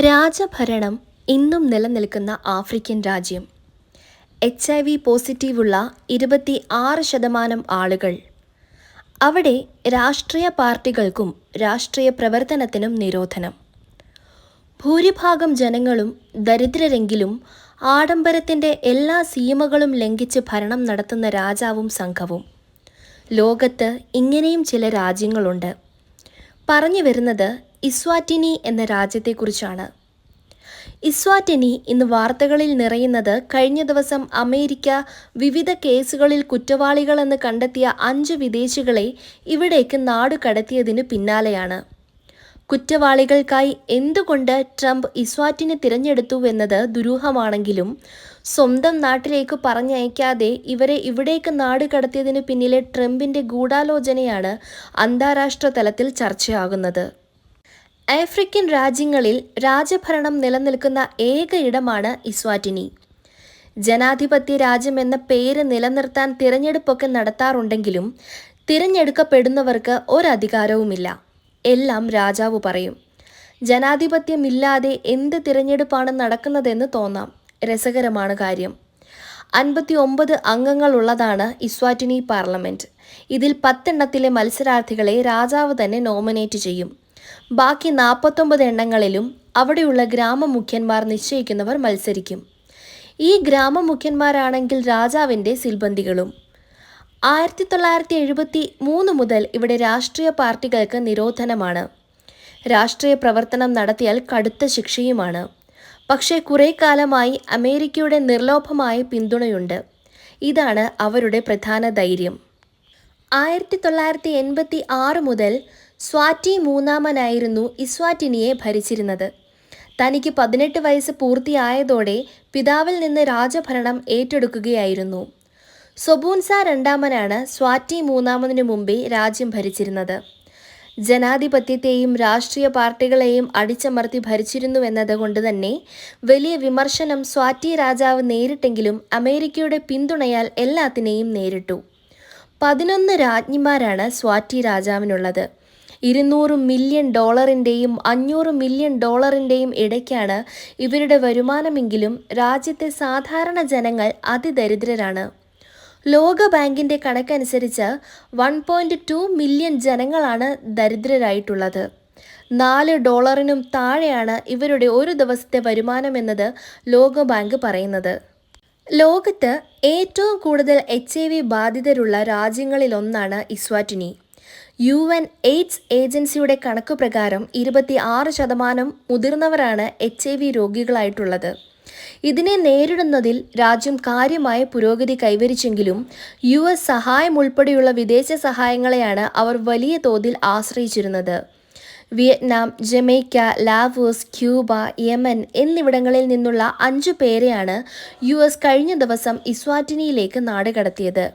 രാജഭരണം ഇന്നും നിലനിൽക്കുന്ന ആഫ്രിക്കൻ രാജ്യം. എച്ച് ഐ വി പോസിറ്റീവുള്ള ഇരുപത്തി ആറ് ശതമാനം ആളുകൾ. അവിടെ രാഷ്ട്രീയ പാർട്ടികൾക്കും രാഷ്ട്രീയ പ്രവർത്തനത്തിനും നിരോധനം. ഭൂരിഭാഗം ജനങ്ങളും ദരിദ്രരെങ്കിലും ആഡംബരത്തിന്റെ എല്ലാ സീമകളും ലംഘിച്ച് ഭരണം നടത്തുന്ന രാജാവും സംഘവും. ലോകത്ത് ഇങ്ങനെയും ചില രാജ്യങ്ങളുണ്ട്. പറഞ്ഞു വരുന്നത് ഇസ്വാറ്റിനി എന്ന രാജ്യത്തെക്കുറിച്ചാണ്. ഇസ്വാറ്റിനി ഇന്ന് വാർത്തകളിൽ നിറയുന്നത് കഴിഞ്ഞ ദിവസം അമേരിക്ക വിവിധ കേസുകളിൽ കുറ്റവാളികളെന്ന് കണ്ടെത്തിയ അഞ്ച് വിദേശികളെ ഇവിടേക്ക് നാടുകടത്തിയതിനു പിന്നാലെയാണ്. കുറ്റവാളികൾക്കായി എന്തുകൊണ്ട് ട്രംപ് ഇസ്വാറ്റിനെ തിരഞ്ഞെടുത്തുവെന്നത് ദുരൂഹമാണെങ്കിലും സ്വന്തം നാട്ടിലേക്ക് പറഞ്ഞയക്കാതെ ഇവരെ ഇവിടേക്ക് നാട് കടത്തിയതിനു പിന്നിലെ ട്രംപിന്റെ ഗൂഢാലോചനയാണ് അന്താരാഷ്ട്ര തലത്തിൽ ചർച്ചയാകുന്നത്. ആഫ്രിക്കൻ രാജ്യങ്ങളിൽ രാജഭരണം നിലനിൽക്കുന്ന ഏക ഇടമാണ് ഇസ്വാറ്റിനി. ജനാധിപത്യ രാജ്യം എന്ന പേര് നിലനിർത്താൻ തിരഞ്ഞെടുപ്പൊക്കെ നടത്താറുണ്ടെങ്കിലും തിരഞ്ഞെടുക്കപ്പെടുന്നവർക്ക് ഒരധികാരവുമില്ല. എല്ലാം രാജാവ് പറയും. ജനാധിപത്യമില്ലാതെ എന്ത് തിരഞ്ഞെടുപ്പാണ് നടക്കുന്നതെന്ന് തോന്നാം. രസകരമാണ് കാര്യം. അൻപത്തി ഒമ്പത് അംഗങ്ങളുള്ളതാണ് ഇസ്വാറ്റിനി പാർലമെന്റ് ഇതിൽ പത്തെണ്ണത്തിലെ മത്സരാർത്ഥികളെ രാജാവ് തന്നെ നോമിനേറ്റ് ചെയ്യും. ബാക്കി നാൽപ്പത്തൊമ്പത് എണ്ണങ്ങളിലും അവിടെയുള്ള ഗ്രാമമുഖ്യന്മാർ നിശ്ചയിക്കുന്നവർ മത്സരിക്കും. ഈ ഗ്രാമമുഖ്യന്മാരാണെങ്കിൽ രാജാവിന്റെ സിൽബന്ധികളും ആയിരത്തി തൊള്ളായിരത്തി എഴുപത്തി മൂന്ന് മുതൽ ഇവിടെ രാഷ്ട്രീയ പാർട്ടികൾക്ക് നിരോധനമാണ്. രാഷ്ട്രീയ പ്രവർത്തനം നടത്തിയാൽ കടുത്ത ശിക്ഷയുമാണ്. പക്ഷേ കുറേ കാലമായി അമേരിക്കയുടെ നിർലോഭമായ പിന്തുണയുണ്ട്. ഇതാണ് അവരുടെ പ്രധാന ധൈര്യം. ആയിരത്തി തൊള്ളായിരത്തി എൺപത്തി ആറ് മുതൽ സ്വാറ്റി മൂന്നാമനായിരുന്നു ഇസ്വാറ്റിനിയെ ഭരിച്ചിരുന്നത്. തനിക്ക് പതിനെട്ട് വയസ്സ് പൂർത്തിയായതോടെ പിതാവിൽ നിന്ന് രാജഭരണം ഏറ്റെടുക്കുകയായിരുന്നു. സൊബൂൻസ രണ്ടാമനാണ് സ്വാറ്റി മൂന്നാമതിനു മുമ്പേ രാജ്യം ഭരിച്ചിരുന്നത്. ജനാധിപത്യത്തെയും രാഷ്ട്രീയ പാർട്ടികളെയും അടിച്ചമർത്തി ഭരിച്ചിരുന്നുവെന്നത് കൊണ്ട് തന്നെ വലിയ വിമർശനം സ്വാറ്റി രാജാവ് നേരിട്ടെങ്കിലും അമേരിക്കയുടെ പിന്തുണയാൽ എല്ലാത്തിനെയും നേരിട്ടു. പതിനൊന്ന് രാജ്ഞിമാരാണ് സ്വാറ്റി രാജാവിനുള്ളത്. ഇരുന്നൂറ് മില്യൺ ഡോളറിന്റെയും അഞ്ഞൂറ് മില്യൺ ഡോളറിന്റെയും ഇടയ്ക്കാണ് ഇവരുടെ വരുമാനമെങ്കിലും രാജ്യത്തെ സാധാരണ ജനങ്ങൾ അതിദരിദ്രരാണ്. ലോക ബാങ്കിന്റെ കണക്കനുസരിച്ച് വൺ പോയിന്റ് ടു മില്യൺ ജനങ്ങളാണ് ദരിദ്രരായിട്ടുള്ളത്. നാല് ഡോളറിനും താഴെയാണ് ഇവരുടെ ഒരു ദിവസത്തെ വരുമാനമെന്നത് ലോകബാങ്ക് പറയുന്നത്. ലോകത്ത് ഏറ്റവും കൂടുതൽ എച്ച് ഐ വി ബാധിതരുള്ള രാജ്യങ്ങളിലൊന്നാണ് ഇസ്വാറ്റിനി. യു എൻ എയ്ഡ്സ് ഏജൻസിയുടെ കണക്ക് പ്രകാരം ഇരുപത്തി ആറ് ശതമാനം മുതിർന്നവരാണ് എച്ച് ഐ വി രോഗികളായിട്ടുള്ളത്. ഇതിനെ നേരിടുന്നതിൽ രാജ്യം കാര്യമായ പുരോഗതി കൈവരിച്ചെങ്കിലും യു എസ് സഹായം ഉൾപ്പെടെയുള്ള വിദേശ സഹായങ്ങളെയാണ് അവർ വലിയ തോതിൽ ആശ്രയിച്ചിരുന്നത്. Vietnam Jamaica Laos Cuba Yemen എന്നിവിടങ്ങളിൽ നിന്നുള്ള അഞ്ചു പേരെയാണ് യു എസ് കഴിഞ്ഞ ദിവസം ഇസ്വാറ്റിനിയിലേക്ക് നാടുകടത്തിയത്.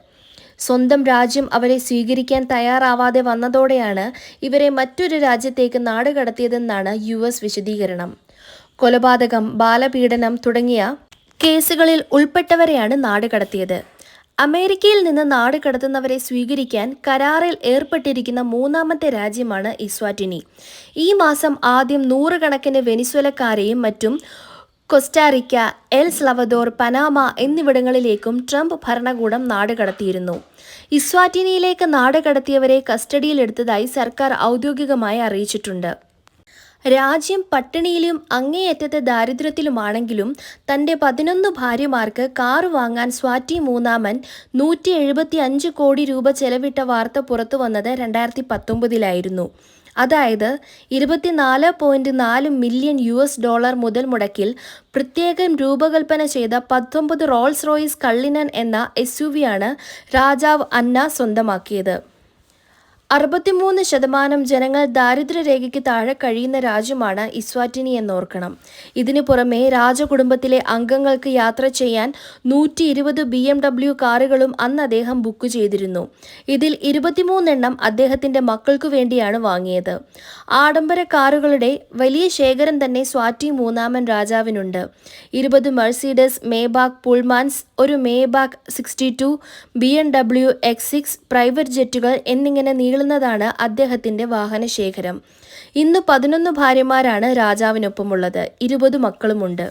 സ്വന്തം രാജ്യം അവരെ സ്വീകരിക്കാൻ തയ്യാറാവാതെ വന്നതോടെയാണ് ഇവരെ മറ്റൊരു രാജ്യത്തേക്ക് നാടുകടത്തിയതെന്നാണ് യു എസ് വിശദീകരണം. കൊലപാതകം ബാലപീഡനം തുടങ്ങിയ കേസുകളിൽ ഉൾപ്പെട്ടവരെയാണ് നാടുകടത്തിയത് അമേരിക്കയിൽ നിന്ന് നാട് കടത്തുന്നവരെ സ്വീകരിക്കാൻ കരാറിൽ ഏർപ്പെട്ടിരിക്കുന്ന മൂന്നാമത്തെ രാജ്യമാണ് ഇസ്വാറ്റിനി. ഈ മാസം ആദ്യം നൂറുകണക്കിന് വെനിസ്വലക്കാരെയും മറ്റും Costa Rica El Salvador Panama എന്നിവിടങ്ങളിലേക്കും Trump ഭരണകൂടം നാടുകടത്തിയിരുന്നു ഇസ്വാറ്റിനിയിലേക്ക് നാടുകടത്തിയവരെ കസ്റ്റഡിയിലെടുത്തതായി സർക്കാർ ഔദ്യോഗികമായി അറിയിച്ചിട്ടുണ്ട്. രാജ്യം പട്ടിണിയിലും അങ്ങേയറ്റത്തെ ദാരിദ്ര്യത്തിലുമാണെങ്കിലും തന്റെ പതിനൊന്ന് ഭാര്യമാർക്ക് കാർ വാങ്ങാൻ സ്വാറ്റി മൂന്നാമൻ നൂറ്റി എഴുപത്തി അഞ്ച് കോടി രൂപ ചെലവിട്ട വാർത്ത പുറത്തു വന്നത് രണ്ടായിരത്തി പത്തൊമ്പതിലായിരുന്നു. അതായത് ഇരുപത്തിനാല് പോയിന്റ് നാല് മില്യൺ യു എസ് ഡോളർ മുതൽ മുടക്കിൽ പ്രത്യേകം രൂപകൽപ്പന ചെയ്ത പത്തൊമ്പത് റോൾസ് റോയിസ് കള്ളിനൻ എന്ന എസ് യു വിയാണ് രാജാവ് അന്ന സ്വന്തമാക്കിയത്. അറുപത്തിമൂന്ന് ശതമാനം ജനങ്ങൾ ദാരിദ്ര്യരേഖയ്ക്ക് താഴെ കഴിയുന്ന രാജ്യമാണ് ഇസ്വാറ്റിനി എന്നോർക്കണം. ഇതിനു പുറമെ രാജകുടുംബത്തിലെ അംഗങ്ങൾക്ക് യാത്ര ചെയ്യാൻ നൂറ്റി ഇരുപത് ബി എം ഡബ്ല്യു കാറുകളും അന്ന് അദ്ദേഹം ബുക്ക് ചെയ്തിരുന്നു. ഇതിൽ ഇരുപത്തിമൂന്നെണ്ണം അദ്ദേഹത്തിന്റെ മക്കൾക്കു വേണ്ടിയാണ് വാങ്ങിയത്. ആഡംബര കാറുകളുടെ വലിയ ശേഖരം തന്നെ സ്വാറ്റി മൂന്നാമൻ രാജാവിനുണ്ട്. ഇരുപത് മെഴ്സീഡസ് മേബാഗ് പുൾമാൻസ് ഒരു Maybach sixty two B M W X six private ജെറ്റുകൾ എന്നിങ്ങനെ നീളുന്നതാണ് അദ്ദേഹത്തിന്റെ വാഹനശേഖരം. ഇന്ന് പതിനൊന്ന് ഭാര്യമാരാണ് രാജാവിനൊപ്പമുള്ളത്. ഇരുപത് മക്കളുമുണ്ട്.